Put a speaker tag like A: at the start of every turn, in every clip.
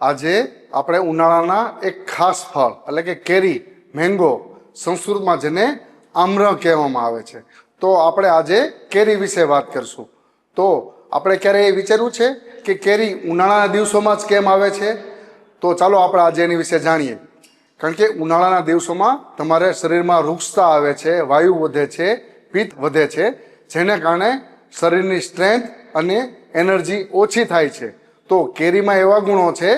A: આજે આપણે ઉનાળાના એક ખાસ ફળ, એટલે કે કેરી, મેંગો સંસ્કૃતમાં જેને આમ્ર કહેવામાં આવે છે. તો આપણે આજે કેરી વિશે વાત કરશું. તો આપણે ક્યારે એ વિચાર્યું છે કે કેરી ઉનાળાના દિવસોમાં જ કેમ આવે છે? તો ચાલો આપણે આજે એની વિશે જાણીએ. કારણ કે ઉનાળાના દિવસોમાં તમારે શરીરમાં રૂક્ષતા આવે છે, વાયુ વધે છે, પિત્ત વધે છે, જેને કારણે શરીરની સ્ટ્રેન્થ અને એનર્જી ઓછી થાય છે. તો કેરીમાં એવા ગુણો છે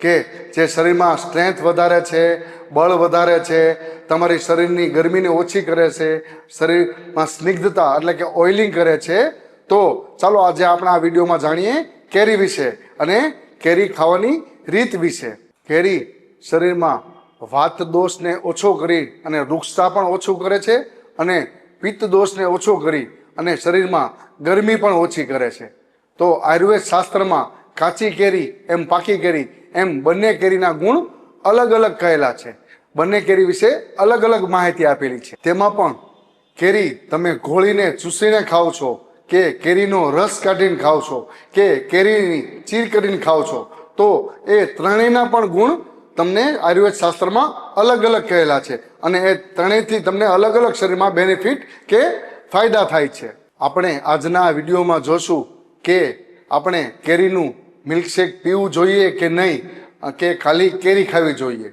A: કે જે શરીરમાં સ્ટ્રેન્થ વધારે છે, બળ વધારે છે, તમારી શરીરની ગરમીને ઓછી કરે છે, શરીરમાં સ્નિગ્ધતા એટલે કે ઓઇલિંગ કરે છે. તો ચાલો આજે આપણે આ વિડીયોમાં જાણીએ કેરી વિશે અને કેરી ખાવાની રીત વિશે. કેરી શરીરમાં વાત દોષને ઓછો કરી અને વૃક્ષતા પણ ઓછું કરે છે અને પિત્ત દોષને ઓછો કરી અને શરીરમાં ગરમી પણ ઓછી કરે છે. તો આયુર્વેદ શાસ્ત્રમાં કાચી કેરી, એમ પાકી કેરી, એમ બંને કેરીના ગુણ અલગ અલગ કહેલા છે. બંને કેરી વિશે અલગ અલગ માહિતી આપેલી છે. તેમાં પણ કેરી તમે ઘોળીને, ચૂસીને ખાઓ છો, કે કેરીનો રસ કાઢીને ખાઓ છો, કે કેરીની ચીર કરીને ખાઓ છો, તો એ ત્રણેયના પણ ગુણ તમને આયુર્વેદ શાસ્ત્રમાં અલગ અલગ કહેલા છે. અને એ ત્રણેયથી તમને અલગ અલગ શરીરમાં બેનિફિટ કે ફાયદા થાય છે. આપણે આજના વિડીયોમાં જોશું કે આપણે કેરીનું મિલ્કશેક પીવું જોઈએ કે નહીં? કે ખાલી કેરી ખાવી જોઈએ?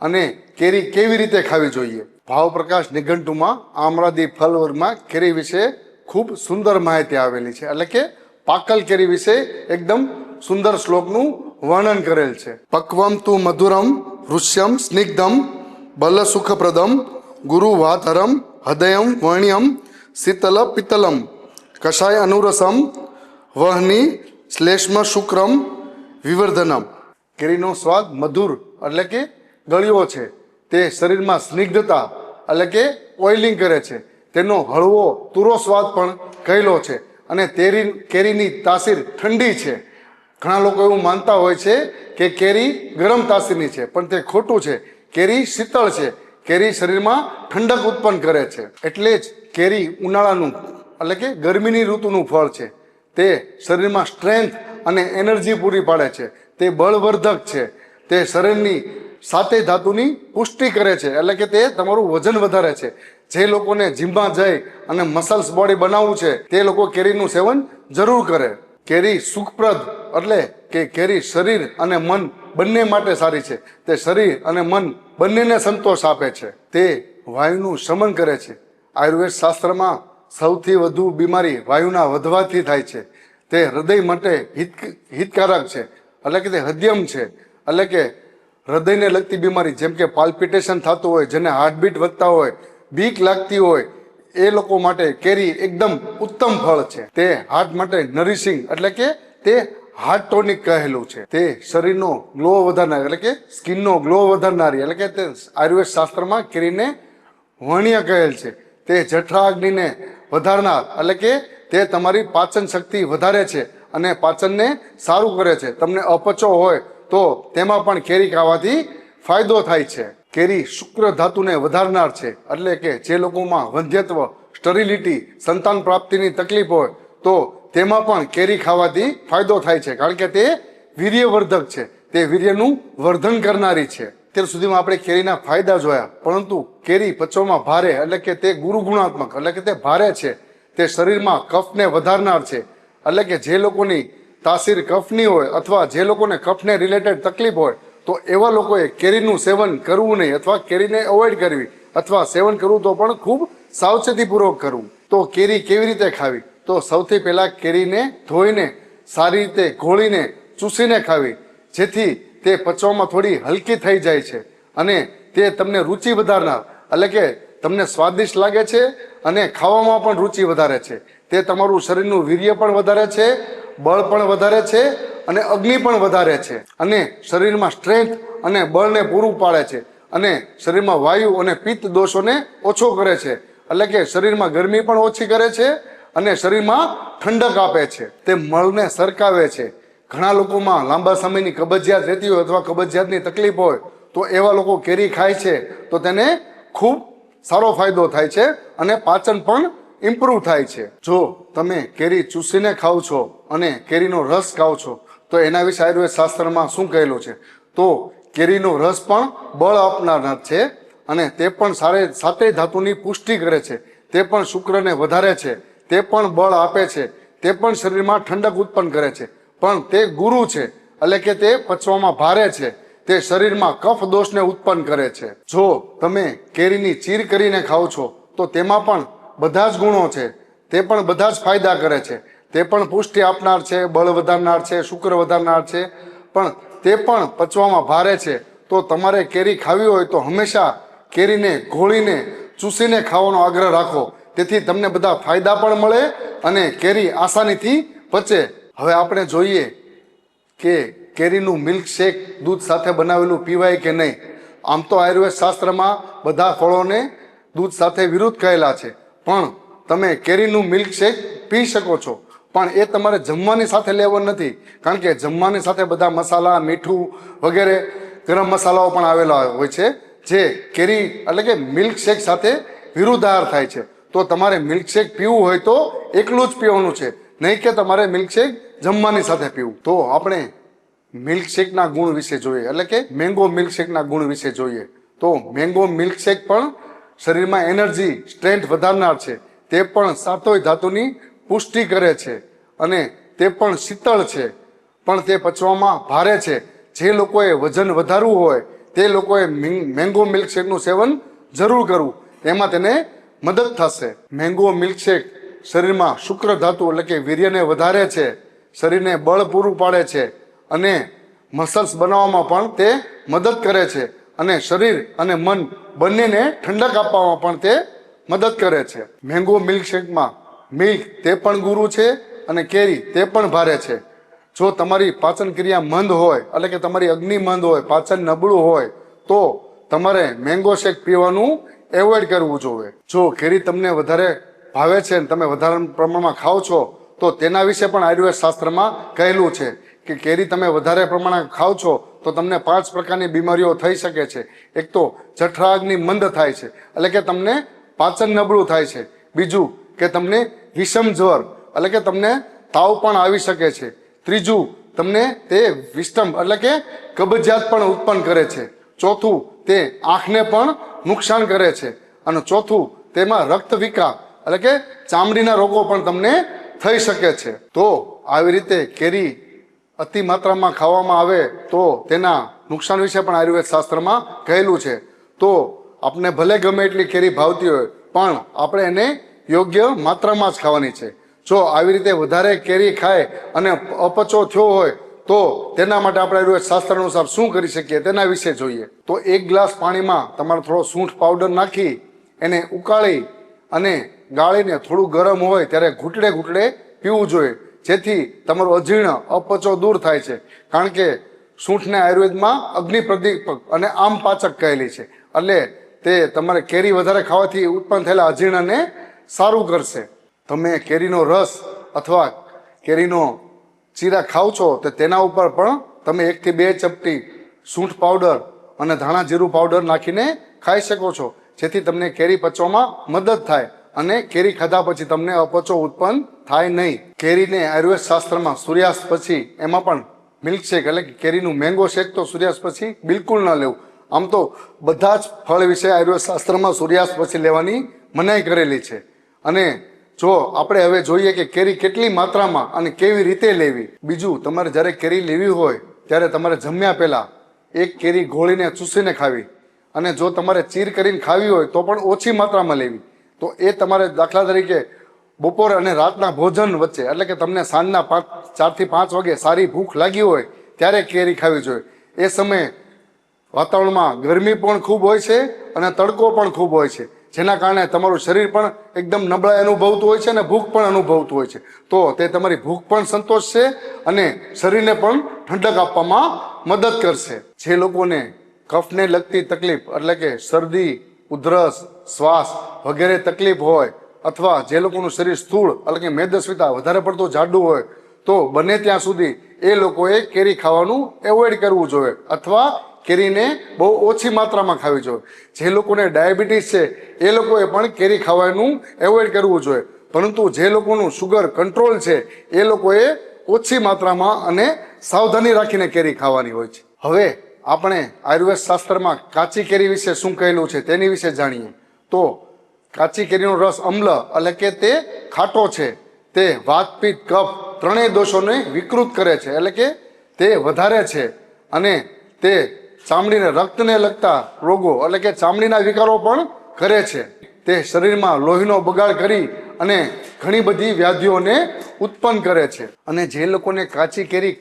A: અને કેરી કેવી રીતે ખાવી જોઈએ? ભાવપ્રકાશ નિઘંટુમાં આમરાદી ફલ વર્ગમાં કેરી વિશે ખૂબ સુંદર માહિતી આવેલી છે. એટલે કે પાકલ કેરી વિશે એકદમ સુંદર શ્લોકનું વર્ણન કરેલ છે. પક્વમ તુ મધુરમ, ઋષ્યમ, સ્નિગ્ધમ બલ સુખપ્રદમ ગુરુ વાતરમ હૃદયમ, વર્ણ્યમ, શીતલ, પિત્તલમ કષાય અનુરસમ, વહની શ્લેષ્મ શુક્રમ વિવર્ધનમ. કેરીનો સ્વાદ મધુર, એટલે કે ગળ્યો છે. તે શરીરમાં સ્નિગ્ધતા, એટલે કે ઓઇલિંગ કરે છે. તેનો હળવો, તુરો સ્વાદ પણ કહેલો છે. અને તેરી, કેરીની તાસીર ઠંડી છે. ઘણા લોકો એવું માનતા હોય છે કે કેરી ગરમ તાસીરની છે, પણ તે ખોટું છે. કેરી શીતળ છે. કેરી શરીરમાં ઠંડક ઉત્પન્ન કરે છે. એટલે જ કેરી ઉનાળાનું, એટલે કે ગરમીની ઋતુનું ફળ છે. તે શરીરમાં સ્ટ્રેન્થ અને એનર્જી પૂરી પાડે છે. તે બળવર્ધક છે. તે શરીરની સાતે ધાતુની પુષ્ટિ કરે છે. એટલે કે તે તમારું વજન વધારે છે. જે લોકોને જીમમાં જઈ અને મસલ્સ બોડી બનાવવું છે, તે લોકો કેરીનું સેવન જરૂર કરે. કેરી સુખપ્રદ એટલે કે કેરી શરીર અને મન બંને માટે સારી છે. તે શરીર અને મન બંનેને સંતોષ આપે છે. તે વાયુનું શમન કરે છે. આયુર્વેદ શાસ્ત્રમાં સૌથી વધુ બીમારી વાયુના વધવાથી થાય છે. તે હૃદય માટે હિત હિતકારક છે. એટલે કે તે હદ્યમ છે. એટલે કે હૃદયને લગતી બીમારી જેમ કે પાલ્પિટેશન થતું હોય, જેને હાર્ટબીટ વધતા હોય, બીક લાગતી હોય, એ લોકો માટે કેરી એકદમ ઉત્તમ ફળ છે. તે હાર્ટ માટે નરિશિંગ એટલે કે તે હાર્ટ ટોનિક કહેલું છે. તે શરીરનો ગ્લો વધારનાર, એટલે કે સ્કિનનો ગ્લો વધારનારી, એટલે કે તે આયુર્વેદ શાસ્ત્રમાં કેરીને વર્ણ્ય કહેલ છે. તે જઠરાગ્નિને વધારનાર. એટલે કે તે તમારી પાચન શક્તિ વધારે છે અને પાચનને સારું કરે છે. તમને અપચો હોય તો તેમાં પણ કેરી ખાવાથી ફાયદો થાય છે. કેરી શુક્ર ધાતુને વધારનાર છે. એટલે કે જે લોકોમાં વંધ્યત્વ, સ્ટરિલિટી, સંતાન પ્રાપ્તિની તકલીફ હોય તો તેમાં પણ કેરી ખાવાથી ફાયદો થાય છે. કારણ કે તે વીર્યવર્ધક છે. તે વીર્યનું વર્ધન કરનારી છે. અત્યાર સુધીમાં આપણે કેરીના ફાયદા જોયા, પરંતુ કેરી પચવામાં ભારે, એટલે કે તે ગુરુ ગુણાત્મક એટલે કે તે ભારે છે. તે શરીરમાં કફને વધારનાર છે. એટલે કે જે લોકોની તાસીર કફની હોય, અથવા જે લોકોને કફને રિલેટેડ તકલીફ હોય, તો એવા લોકોએ કેરીનું સેવન કરવું નહીં, અથવા કેરીને અવોઇડ કરવી, અથવા સેવન કરવું તો પણ ખૂબ સાવચેતીપૂર્વક કરવું. તો કેરી કેવી રીતે ખાવી? તો સૌથી પહેલાં કેરીને ધોઈને સારી રીતે ઘોળીને ચૂસીને ખાવી. જેથી તે પચવામાં થોડી હલકી થઈ જાય છે અને તે તમને રુચિ વધારનાર. એટલે કે તમને સ્વાદિષ્ટ લાગે છે અને ખાવામાં પણ રુચિ વધારે છે. તે તમારું શરીરનું વીર્ય પણ વધારે છે, બળ પણ વધારે છે અને અગ્નિ પણ વધારે છે. અને શરીરમાં સ્ટ્રેન્થ અને બળને પૂરું પાડે છે. અને શરીરમાં વાયુ અને પિત્ત દોષોને ઓછો કરે છે. એટલે કે શરીરમાં ગરમી પણ ઓછી કરે છે અને શરીરમાં ઠંડક આપે છે. તે મળને સરકાવે છે. ઘણા લોકોમાં લાંબા સમયની કબજિયાત રહેતી હોય અથવા કબજિયાતની તકલીફ હોય, તો એવા લોકો કેરી ખાય છે, તો તેને ખૂબ સારો ફાયદો થાય છે અને પાચન પણ ઇમ્પ્રૂવ થાય છે. જો તમે કેરી ચૂસીને ખાઓ છો અને કેરીનો રસ ખાઓ છો, તો એના વિશે આયુર્વેદ શાસ્ત્રમાં શું કહેલું છે? તો કેરીનો રસ પણ બળ આપનાર છે અને તે પણ સારે સાતેય ધાતુની પુષ્ટિ કરે છે. તે પણ શુક્રને વધારે છે. તે પણ બળ આપે છે. તે પણ શરીરમાં ઠંડક ઉત્પન્ન કરે છે. પણ તે ગુરુ છે, એટલે કે તે પચવામાં ભારે છે. તે શરીરમાં કફ દોષને ઉત્પન્ન કરે છે. જો તમે કેરીની ચીર કરીને ખાઓ છો, તો તેમાં પણ બધા જ ગુણો છે. તે પણ બધા જ ફાયદા કરે છે. તે પણ પુષ્ટિ આપનાર છે, બળ વધારનાર છે, શુક્ર વધારનાર છે. પણ તે પણ પચવામાં ભારે છે. તો તમારે કેરી ખાવી હોય તો હંમેશા કેરીને ઘોળીને ચૂસીને ખાવાનો આગ્રહ રાખો. તેથી તમને બધા ફાયદા પણ મળે અને કેરી આસાનીથી પચે. હવે આપણે જોઈએ કે કેરીનું મિલ્કશેક દૂધ સાથે બનાવેલું પીવાય કે નહીં? આમ તો આયુર્વેદ શાસ્ત્રમાં બધા ફળોને દૂધ સાથે વિરુદ્ધ કહેલા છે. પણ તમે કેરીનું મિલ્કશેક પી શકો છો. પણ એ તમારે જમવાની સાથે લેવો નથી. કારણ કે જમવાની સાથે બધા મસાલા, મીઠું વગેરે ગરમ મસાલાઓ પણ આવેલા હોય છે, જે કેરી એટલે કે મિલ્કશેક સાથે વિરુદ્ધાર થાય છે. તો તમારે મિલ્કશેક પીવું હોય તો એકલું જ પીવાનું છે. નહીં કે તમારે મિલ્કશેક જમવાની સાથે પીવું. તો આપણે મિલ્કશેકના ગુણ વિશે જોઈએ. એટલે કે મેંગો મિલ્કશેકના ગુણ વિશે જોઈએ. તો મેંગો મિલ્કશેક પણ શરીરમાં એનર્જી સ્ટ્રેન્થ વધારનાર છે. તે પણ સાતોય ધાતુની પુષ્ટિ કરે છે અને તે પણ શીતળ છે. પણ તે પચવામાં ભારે છે. જે લોકોએ વજન વધારવું હોય, તે લોકોએ મેંગો મિલ્કશેકનું સેવન જરૂર કરવું. એમાં તેને મદદ થશે. મેંગો મિલ્કશેક શરીરમાં શુક્ર ધાતુ એટલે કે વીર્યને વધારે છે, શરીરને બળ પૂરું પાડે છે અને મસલ્સ બનાવવામાં પણ તે મદદ કરે છે અને શરીર અને મન બંનેને ઠંડક આપવામાં પણ તે મદદ કરે છે. મેંગો મિલ્કશેકમાં મિલ્ક તે પણ ગુરુ છે અને કેરી તે પણ ભારે છે. જો તમારી પાચન ક્રિયા મંદ હોય એટલે કે તમારી અગ્નિ મંદ હોય, પાચન નબળું હોય, તો તમારે મેંગો શેક પીવાનું એવોઇડ કરવું જોઈએ. જો કેરી તમને વધારે ભાવે છે ને તમે વધારે પ્રમાણમાં ખાઓ છો, તો તેના વિશે પણ આયુર્વેદ શાસ્ત્રમાં કહેલું છે કે કેરી તમે વધારે પ્રમાણમાં ખાઓ છો, તો તમને પાંચ પ્રકારની બીમારીઓ થઈ શકે છે. એક તો જઠરાગની મંદ થાય છે, એટલે કે તમને પાચન નબળું થાય છે. બીજું કે તમને વિષમ જ્વર, એટલે કે તમને તાવ પણ આવી શકે છે. ત્રીજું, તમને તે વિષમ, એટલે કે કબજિયાત પણ ઉત્પન્ન કરે છે. ચોથું, તે આંખને પણ નુકસાન કરે છે. અને ચોથું, તેમાં રક્ત વિકાર એટલે કે ચામડીના રોગો પણ તમને થઈ શકે છે. તો આવી રીતે કેરી અતિ માત્રામાં ખાવામાં આવે તો તેના નુકસાન વિશે પણ આયુર્વેદ શાસ્ત્રમાં કહેલું છે. તો આપણે ભલે ગમે એટલી કેરી ભાવતી હોય, પણ આપણે એને યોગ્ય માત્રામાં જ ખાવાની છે. જો આવી રીતે વધારે કેરી ખાય અને અપચો થયો હોય, તો તેના માટે આપણે આયુર્વેદ શાસ્ત્ર અનુસાર શું કરી શકીએ તેના વિશે જોઈએ. તો એક ગ્લાસ પાણીમાં તમારે થોડો સૂંઠ પાવડર નાખી, એને ઉકાળી અને ગાળીને થોડું ગરમ હોય ત્યારે ઘૂંટડે ઘૂંટડે પીવું જોઈએ. જેથી તમારું અજીર્ણ, અપચો દૂર થાય છે. કારણ કે સૂંઠને આયુર્વેદમાં અગ્નિ પ્રદીપક અને આમ પાચક કહેલી છે. એટલે તે તમારે કેરી વધારે ખાવાથી ઉત્પન્ન થયેલા અજીર્ણને સારું કરશે. તમે કેરીનો રસ અથવા કેરીનો ચીરા ખાવ છો, તો તેના ઉપર પણ તમે એકથી બે ચપટી સૂંઠ પાવડર અને ધાણા જીરું પાવડર નાખીને ખાઈ શકો છો. જેથી તમને કેરી પચવામાં મદદ થાય. અને કેરી ખાધા પછી તમને અપચો ઉત્પન્ન થાય નહીં. કેરીને આયુર્વેદ શાસ્ત્રમાં સૂર્યાસ્ત પછી એમાં પણ મિલ્કશેક એટલે કે કેરીનું મેંગો શેક તો સૂર્યાસ્ત પછી બિલકુલ ન લેવું. આમ તો બધા જ ફળ વિશે આયુર્વેદ શાસ્ત્રમાં સૂર્યાસ્ત પછી લેવાની મનાઈ કરેલી છે. અને જો આપણે હવે જોઈએ કે કેરી કેટલી માત્રામાં અને કેવી રીતે લેવી. બીજું, તમારે જ્યારે કેરી લેવી હોય, ત્યારે તમારે જમ્યા પહેલાં એક કેરી ગોળીને ચૂસીને ખાવી. અને જો તમારે ચીર કરીને ખાવી હોય, તો પણ ઓછી માત્રામાં લેવી. તો એ તમારે દાખલા તરીકે બપોર અને રાતના ભોજન વચ્ચે, એટલે કે તમને સાંજના પાંચ, ચારથી પાંચ વાગે સારી ભૂખ લાગી હોય, ત્યારે કેરી ખાવી જોઈએ. એ સમયે વાતાવરણમાં ગરમી પણ ખૂબ હોય છે અને તડકો પણ ખૂબ હોય છે, જેના કારણે તમારું શરીર પણ એકદમ નબળાઈ અનુભવતું હોય છે અને ભૂખ પણ અનુભવતું હોય છે. તો તે તમારી ભૂખ પણ સંતોષશે અને શરીરને પણ ઠંડક આપવામાં મદદ કરશે. જે લોકોને કફને લગતી તકલીફ, એટલે કે શરદી ઉધરસ, શ્વાસ વગેરે તકલીફ હોય અથવા જે લોકોનું શરીર સ્થૂળ એટલે કે મેદસ્વિતા વધારે પડતું જાડું હોય, તો બને ત્યાં સુધી એ લોકોએ કેરી ખાવાનું એવોઇડ કરવું જોઈએ અથવા કેરીને બહુ ઓછી માત્રામાં ખાવી જોઈએ. જે લોકોને ડાયાબિટીસ છે, એ લોકોએ પણ કેરી ખાવાનું એવોઇડ કરવું જોઈએ. પરંતુ જે લોકોનું શુગર કંટ્રોલ છે, એ લોકોએ ઓછી માત્રામાં અને સાવધાની રાખીને કેરી ખાવાની હોય છે. હવે આપણે આયુર્વેદ શાસ્ત્રમાં કાચી કેરી વિશે શું કહેલું છે તેની વિશે જાણીએ. તો કાચી કેરીનો રસ અમ્લ એટલે કે તે ખાટો છે. તે વાતપીત કફ ત્રણેય દોષોને વિકૃત કરે છે એટલે કે તે વધારે છે. અને તે ચામડીને રક્તને લગતા રોગો એટલે કે ચામડીના વિકારો પણ કરે છે. તે શરીરમાં લોહીનો બગાડ કરી અને ઘણી બધી વ્યાધિઓને ઉત્પન્ન કરે છે. અને જે લોકોને કાચી કેરી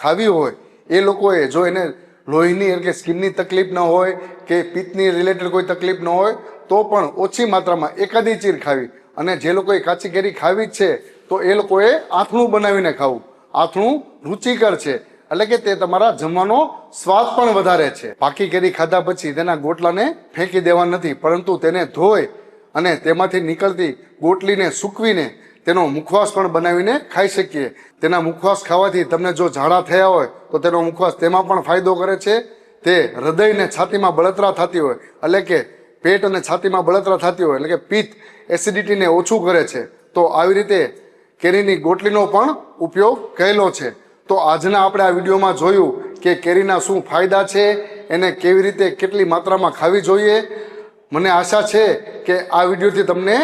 A: ખાવી હોય, એ લોકોએ જો એને લોહીની એટલે સ્કિનની તકલીફ ન હોય કે પિત્તની રિલેટેડ કોઈ તકલીફ ન હોય, તો પણ ઓછી માત્રામાં એકાદી ચીર ખાવી. અને જે લોકોએ કાચી કેરી ખાવી જ છે, તો એ લોકોએ આથણું બનાવીને ખાવું. આથણું રુચિકર છે. એટલે કે તે તમારા જમવાનો સ્વાદ પણ વધારે છે. પાકી કેરી ખાધા પછી તેના ગોટલાને ફેંકી દેવા નથી, પરંતુ તેને ધોઈ અને તેમાંથી નીકળતી ગોટલીને સૂકવીને તેનો મુખવાસ પણ બનાવીને ખાઈ શકીએ. તેના મુખવાસ ખાવાથી તમને જો ઝાડા થયા હોય, તો તેનો મુખવાસ તેમાં પણ ફાયદો કરે છે. તે હૃદય અને છાતીમાં બળતરા થતી હોય, એટલે કે પેટ અને છાતીમાં બળતરા થતી હોય, એટલે કે પિત્ત એસિડિટીને ઓછું કરે છે. તો આવી રીતે કેરીની ગોટલીનો પણ ઉપયોગ કરેલો છે. તો આજના આપણે આ વિડીયોમાં જોયું કે કેરીના શું ફાયદા છે, એને કેવી રીતે કેટલી માત્રામાં ખાવી જોઈએ. મને આશા છે કે આ વિડીયોથી તમને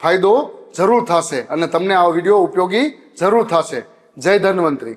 A: ફાયદો જરૂર થશે અને તમને આ વીડિયો ઉપયોગી જરૂર થશે. જય ધન્વંતરી.